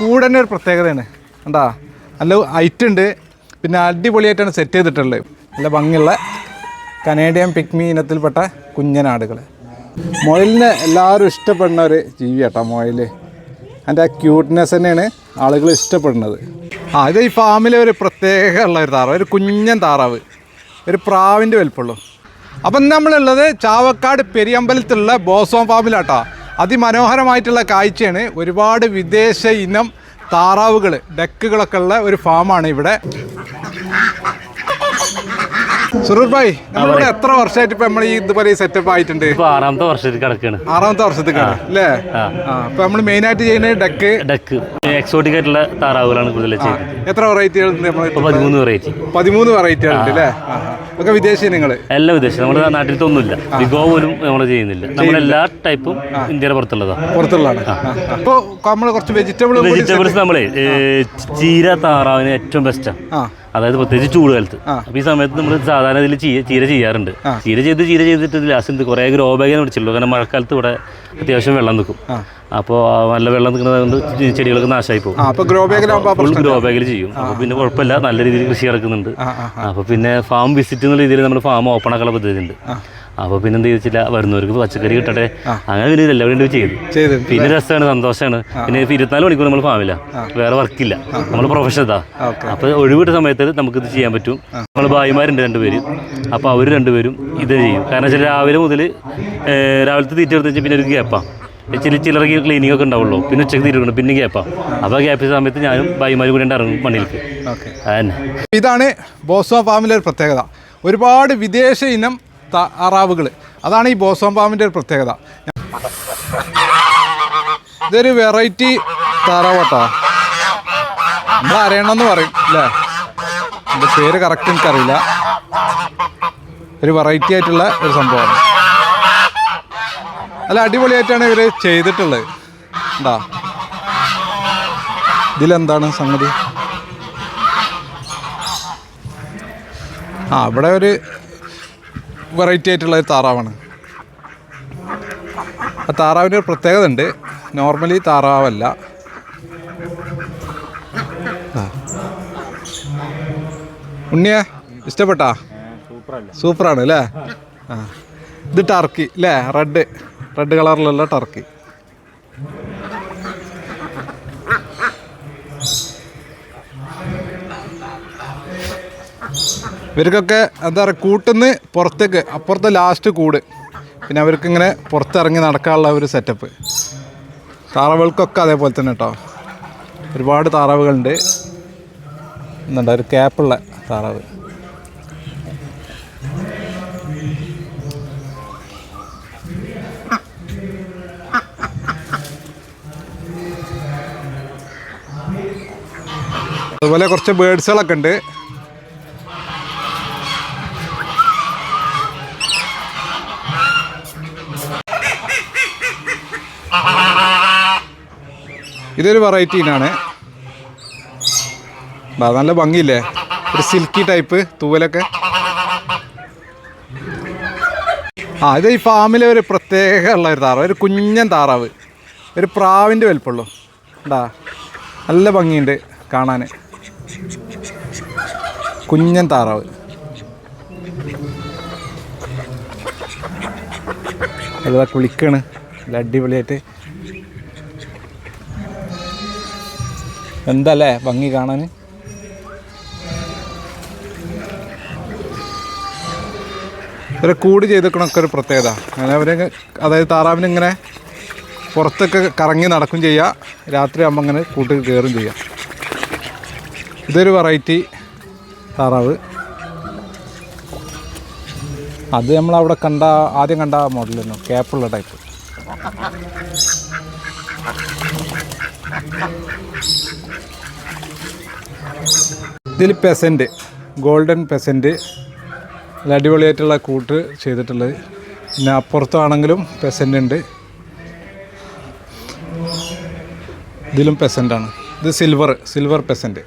കൂട് തന്നെ ഒരു പ്രത്യേകതയാണ്. കണ്ടാ? നല്ല ഹൈറ്റ് ഉണ്ട്. പിന്നെ അടിപൊളിയായിട്ടാണ് സെറ്റ് ചെയ്തിട്ടുള്ളത്. നല്ല ഭംഗിയുള്ള കനേഡിയൻ പിക്മി ഇനത്തിൽപ്പെട്ട കുഞ്ഞനാടുകൾ മുയലിനെ എല്ലാവരും ഇഷ്ടപ്പെടുന്ന ഒരു ജീവിയാട്ടോ മുയൽ അതിന്റെ ആ ക്യൂട്ട്നെസ് തന്നെയാണ് ആളുകൾ ഇഷ്ടപ്പെടുന്നത്. ആ ഇത് ഈ ഫാമിലെ ഒരു പ്രത്യേക ഉള്ള ഒരു താറാവ് ഒരു കുഞ്ഞൻ താറാവ്. ഒരു പ്രാവിന്റെ വലിപ്പമുള്ളൂ. അപ്പം നമ്മളുള്ളത് ചാവക്കാട് പെരിയമ്പലത്തിലുള്ള ബോസോം ഫാമിലാട്ടോ അതിമനോഹരമായിട്ടുള്ള കാഴ്ചയാണ് ഒരുപാട് വിദേശ ഇനം താറാവുകൾ ഡക്കുകളൊക്കെ ഉള്ള ഒരു ഫാമാണ് ഇവിടെ. സുറൂർ ഭായ് നമ്മളിവിടെ എത്ര വർഷമായിട്ട് ഇപ്പൊ നമ്മൾ ഈ ഇതുപോലെ സെറ്റപ്പ് ആയിട്ടുണ്ട്? ആറാമത്തെ വർഷത്തിൽ കിടക്കാണ് ആറാമത്തെ വർഷത്തേക്കാണ് അല്ലേ? അപ്പൊ നമ്മൾ മെയിൻ ആയിട്ട് ചെയ്യുന്നത് ഡെക്ക്? ഡക്ക്. എക്സോട്ടിക് ആയിട്ടുള്ള താറാവുകളാണ് കൂടുതൽ എത്ര വെറൈറ്റികൾ പതിമൂന്ന് വെറൈറ്റി പതിമൂന്ന് വെറൈറ്റികൾ ഉണ്ട് അല്ലേ. ഒക്കെ വിദേശി ഇനങ്ങൾ എല്ലാ വിദേശം നമ്മുടെ നാട്ടിലത്തെ ഒന്നുമില്ല വിഗോ പോലും നമ്മൾ ചെയ്യുന്നില്ല. നമ്മുടെ എല്ലാ ടൈപ്പും ഇന്ത്യയുടെ പുറത്തുള്ളതാണ്. പുറത്തുള്ളതാണ് അപ്പോൾ നമ്മൾ കുറച്ച് വെജിറ്റബിൾ വെജിറ്റബിൾസ് നമ്മളെ ചീര താറാവിന് ഏറ്റവും ബെസ്റ്റാണ് അതായത് പ്രത്യേകിച്ച് ചൂട് കാലത്ത് അപ്പൊ ഈ സമയത്ത് നമ്മൾ സാധാരണ ഇതിൽ ചീര ചെയ്യാറുണ്ട്. ചീര ചെയ്ത് ചീര ചെയ്തിട്ട് ലാസ്റ്റ് കുറേ ഗ്രോ ബാഗ് പിടിച്ചുള്ളൂ കാരണം മഴക്കാലത്ത് ഇവിടെ അത്യാവശ്യം വെള്ളം നിൽക്കും. അപ്പോൾ നല്ല വെള്ളം നിൽക്കുന്നത് ചെടികൾക്ക് നാശമായി പോകും. ഗ്രോ ബാഗിലാകുമ്പോൾ ഫുൾ ഗ്രോ ബാഗിൽ ചെയ്യും. അപ്പോൾ പിന്നെ കുഴപ്പമില്ല. നല്ല രീതിയിൽ കൃഷി ഇറക്കുന്നുണ്ട് അപ്പോൾ പിന്നെ ഫാം വിസിറ്റ് എന്ന രീതിയിൽ നമ്മൾ ഫാം ഓപ്പൺ ആക്കാനുള്ള പദ്ധതി ഉണ്ട് അപ്പോൾ പിന്നെ എന്ത് ചെയ്തില്ല വരുന്നവർക്ക് പച്ചക്കറി കിട്ടട്ടെ. അങ്ങനെ പിന്നെ എല്ലാവരും ചെയ്തു. പിന്നെ രസമാണ് സന്തോഷമാണ് പിന്നെ ഇരുപത്തിനാല് മണിക്കൂർ നമ്മൾ ഫാമില്ല വേറെ വർക്കില്ല. നമ്മൾ പ്രൊഫഷൻ ഇതാ. അപ്പൊ ഒഴിവിട്ട സമയത്ത് നമുക്ക് ഇത് ചെയ്യാൻ പറ്റും. നമ്മൾ ഭായിമാരുണ്ട് രണ്ടുപേര്. അപ്പൊ അവർ രണ്ടുപേരും ഇത് ചെയ്യും. കാരണം വെച്ചാൽ രാവിലെ മുതൽ രാവിലത്തെ തീറ്റ എടുത്ത് വെച്ചാൽ പിന്നെ ഒരു ഗ്യാപ്പാ ചില ചിലർക്ക് ക്ലീനിങ് ഒക്കെ ഉണ്ടാവുള്ളൂ. പിന്നെ ഉച്ചയ്ക്ക് തീറ്റ പിന്നെ ഗ്യാപ്പാ അപ്പോൾ ഗ്യാപ്പ് സമയത്ത് ഞാനും ഭായിമാരും കൂടി ഇറങ്ങും പണിയിലേക്ക് ഇതാണ് ബോസ്വാ ഫാമിലെ ഒരു പ്രത്യേകത. ഒരുപാട് വിദേശ ഇനം താറാവുകൾ അതാണ് ഈ ബോസോം പാമ്പിന്റെ ഒരു പ്രത്യേകത. ഇതൊരു വെറൈറ്റി താറാവട്ടോ. നമ്മൾ അറിയണമെന്ന് പറയും അല്ലേ? എന്റെ പേര് കറക്റ്റ് എനിക്കറിയില്ല. ഒരു വെറൈറ്റി ആയിട്ടുള്ള ഒരു സംഭവമാണ്. അല്ല അടിപൊളിയായിട്ടാണ് ഇവർ ചെയ്തിട്ടുള്ളത്. എന്താ? ഇതിലെന്താണ് സംഗതി? ആ ഇവിടെ ഒരു വെറൈറ്റി ആയിട്ടുള്ള ഒരു താറാവാണ്. ആ താറാവിന്റെ ഒരു പ്രത്യേകത ഉണ്ട്. നോർമലി താറാവല്ല. ഉണ്ണിയ ഇഷ്ടപ്പെട്ടാ? സൂപ്പറാണ് അല്ലേ? ആ. ഇത് ടർക്കി അല്ലേ? റെഡ് റെഡ് കളറിലുള്ള ടർക്കി. ഇവർക്കൊക്കെ എന്താ പറയുക കൂട്ടുന്ന് പുറത്തേക്ക് അപ്പുറത്തെ ലാസ്റ്റ് കൂട്. പിന്നെ അവർക്കിങ്ങനെ പുറത്തിറങ്ങി നടക്കാനുള്ള ഒരു സെറ്റപ്പ് താറാവുകൾക്കൊക്കെ അതേപോലെ തന്നെ കേട്ടോ ഒരുപാട് താറാവുകളുണ്ട്. എന്നുണ്ട് ഒരു ക്യാപ്പുള്ള താറാവ്. അതുപോലെ കുറച്ച് ബേഡ്സുകളൊക്കെ ഉണ്ട്. ഇതൊരു വെറൈറ്റി ഇനാണ് നല്ല ഭംഗിയില്ലേ? ഒരു സിൽക്കി ടൈപ്പ് തൂവലൊക്കെ. ആ ഇത് ഈ ഫാമിലെ ഒരു പ്രത്യേക ഉള്ള ഒരു താറാവ് ഒരു കുഞ്ഞൻ താറാവ്. ഒരു പ്രാവിന്റെ വലിപ്പമുള്ളൂ. ഉണ്ടാ നല്ല ഭംഗിയുണ്ട് കാണാൻ കുഞ്ഞൻ താറാവ്. അതാ കുളിക്കാണ്. അടിപൊളിയായിട്ട് എന്തല്ലേ ഭംഗി കാണാൻ? ഇവരെ കൂടി ചെയ്തേക്കണൊക്കെ ഒരു പ്രത്യേകത. അങ്ങനെ അവരെ അതായത് താറാവിന് ഇങ്ങനെ പുറത്തൊക്കെ കറങ്ങി നടക്കും ചെയ്യാം. രാത്രി ആകുമ്പോൾ അങ്ങനെ കൂട്ടിൽ കയറും ചെയ്യാം. ഇതൊരു വെറൈറ്റി താറാവ്. അത് നമ്മളവിടെ കണ്ട ആദ്യം കണ്ട മോഡലായിരുന്നു ക്യാപ്പുള്ള ടൈപ്പ് ഇതിൽ പെസന്റ് ഗോൾഡൻ പെസന്റ് അടിപൊളിയായിട്ടുള്ള കൂട്ട് ചെയ്തിട്ടുള്ളത്. പിന്നെ അപ്പുറത്താണെങ്കിലും പെസന്റ് ഉണ്ട്. ഇതിലും പെസന്റാണ് ഇത് സിൽവർ സിൽവർ പെസന്റ്.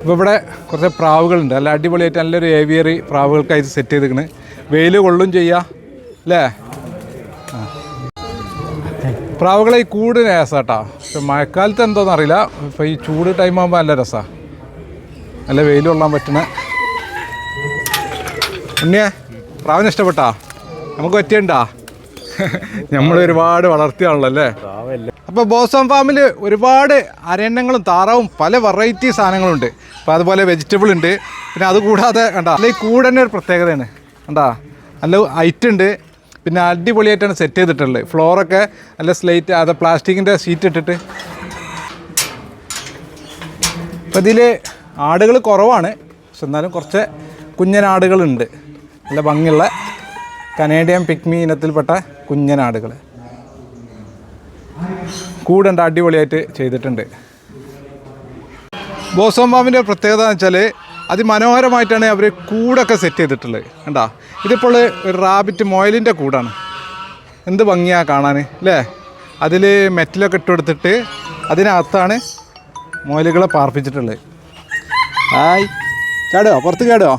ഇപ്പോൾ ഇവിടെ കുറച്ച് പ്രാവുകളുണ്ട്. നല്ല അടിപൊളിയായിട്ട് നല്ലൊരു ഏവിയറി പ്രാവുകൾക്കായിട്ട് സെറ്റ് ചെയ്തിരിക്കുന്നത് വെയിൽ കൊള്ളും ചെയ്യുക അല്ലേ? പ്രാവുകളെ ഈ കൂട് രസാട്ടാ പക്ഷെ മഴക്കാലത്ത് എന്തോന്ന് അറിയില്ല. ഇപ്പം ഈ ചൂട് ടൈം ആകുമ്പോൾ നല്ല രസമാണ് നല്ല വെയിൽ കൊള്ളാൻ പറ്റുന്ന. ഉണ്ണിയെ പ്രാവിനെ ഇഷ്ടപ്പെട്ടാ? നമുക്ക് പറ്റിയണ്ടാ? നമ്മൾ ഒരുപാട് വളർത്തിയാണല്ലോ അല്ലേ അപ്പോൾ ബോസം ഫാമിൽ ഒരുപാട് അരണ്യങ്ങളും താറാവും പല വെറൈറ്റി സാധനങ്ങളുണ്ട്. അപ്പോൾ അതുപോലെ വെജിറ്റബിൾ ഉണ്ട്. പിന്നെ അതുകൂടാതെ കണ്ടാ അല്ല ഈ കൂട് തന്നെ ഒരു പ്രത്യേകതയാണ്. കണ്ടാ നല്ല ഹൈറ്റ് ഉണ്ട്. പിന്നെ അടിപൊളിയായിട്ടാണ് സെറ്റ് ചെയ്തിട്ടുള്ളത്. ഫ്ലോറൊക്കെ നല്ല സ്ലേറ്റ് അത് പ്ലാസ്റ്റിക്കിന്റെ ഷീറ്റ് ഇട്ടിട്ട്. അപ്പോൾ ഇതിൽ ആടുകൾ കുറവാണ്. പക്ഷെ എന്നാലും കുറച്ച് കുഞ്ഞനാടുകളുണ്ട് നല്ല ഭംഗിയുള്ള കനേഡിയൻ പിക്മി ഇനത്തിൽപ്പെട്ട കുഞ്ഞനാടുകൾ കൂടുണ്ട് അടിപൊളിയായിട്ട് ചെയ്തിട്ടുണ്ട്. ബോസോം പാമ്പിന്റെ പ്രത്യേകത എന്ന് വെച്ചാൽ അതിമനോഹരമായിട്ടാണ് അവർ കൂടൊക്കെ സെറ്റ് ചെയ്തിട്ടുള്ളത്. കണ്ടാ? ഇതിപ്പോൾ ഒരു റാബിറ്റ് മൊയലിന്റെ കൂടാണ്. എന്ത് ഭംഗിയാണ് കാണാൻ അല്ലേ അതിൽ മെറ്റലൊക്കെ ഇട്ട് കൊടുത്തിട്ട് അതിനകത്താണ് മുയലുകളെ പാർപ്പിച്ചിട്ടുള്ളത്. ഹായ്. ചാടോ പുറത്ത് ചാടോ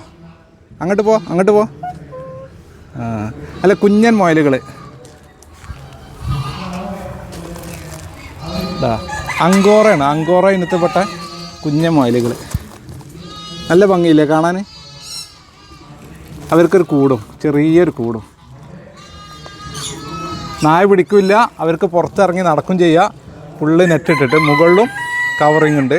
അങ്ങോട്ട് പോ അങ്ങോട്ട് പോ. അല്ല കുഞ്ഞൻ മുയലുകൾ അങ്കോറയാണ്. അങ്കോറ ഇനത്തിൽപ്പെട്ട കുഞ്ഞൻ മുയലുകൾ നല്ല ഭംഗിയില്ലേ കാണാൻ? അവർക്കൊരു കൂടും ചെറിയൊരു കൂടും. നായ പിടിക്കില്ല അവർക്ക് പുറത്തിറങ്ങി നടക്കും ചെയ്യുക ഫുള്ള് നെറ്റിട്ടിട്ട് മുകളിലും കവറിങ് ഉണ്ട്.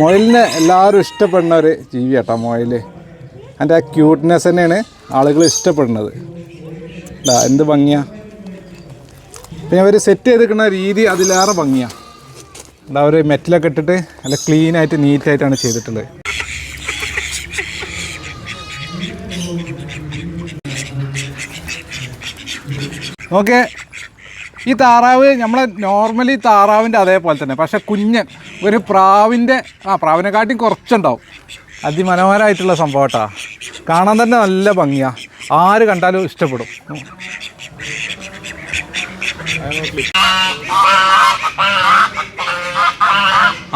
മുയലിനെ എല്ലാവരും ഇഷ്ടപ്പെടുന്ന ഒരു ജീവി കേട്ടോ മുയൽ അതിന്റെ ആ ക്യൂട്ട്നെസ് തന്നെയാണ് ആളുകൾ ഇഷ്ടപ്പെടുന്നത്. എന്ത് ഭംഗിയാണ് പിന്നെ അവർ സെറ്റ് ചെയ്തിരിക്കുന്ന രീതി അതിലേറെ ഭംഗിയാണ് എന്താ ഒരു മെറ്റലൊക്കെ ഇട്ടിട്ട് നല്ല ആയിട്ട് നീറ്റായിട്ടാണ് ചെയ്തിട്ടുള്ളത്. ഓക്കെ ഈ താറാവ് നമ്മളെ നോർമലി താറാവിന്റെ അതേപോലെ തന്നെ. പക്ഷെ കുഞ്ഞൻ ഒരു പ്രാവിന്റെ ആ പ്രാവിനെക്കാട്ടിയും കുറച്ചുണ്ടാവും. അതിമനോഹരമായിട്ടുള്ള സംഭവം കേട്ടോ കാണാൻ തന്നെ നല്ല ഭംഗിയാ. ആര് കണ്ടാലും ഇഷ്ടപ്പെടും.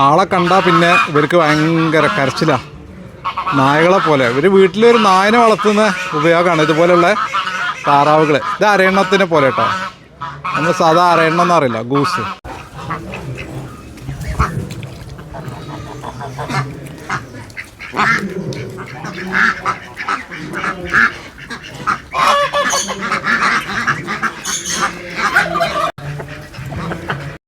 ആളെ കണ്ടാൽ പിന്നെ ഇവർക്ക് ഭയങ്കര കരച്ചിലാണ് നായകളെ പോലെ. ഇവർ വീട്ടിലൊരു നായനെ വളർത്തുന്ന ഉപയോഗമാണ് ഇതുപോലെയുള്ള താറാവുകൾ ഇത് അരയണ്ണത്തിനെ പോലെ കേട്ടോ നമ്മൾ സാധാ അരയണ്ണം എന്നറിയില്ല ഗൂസ്.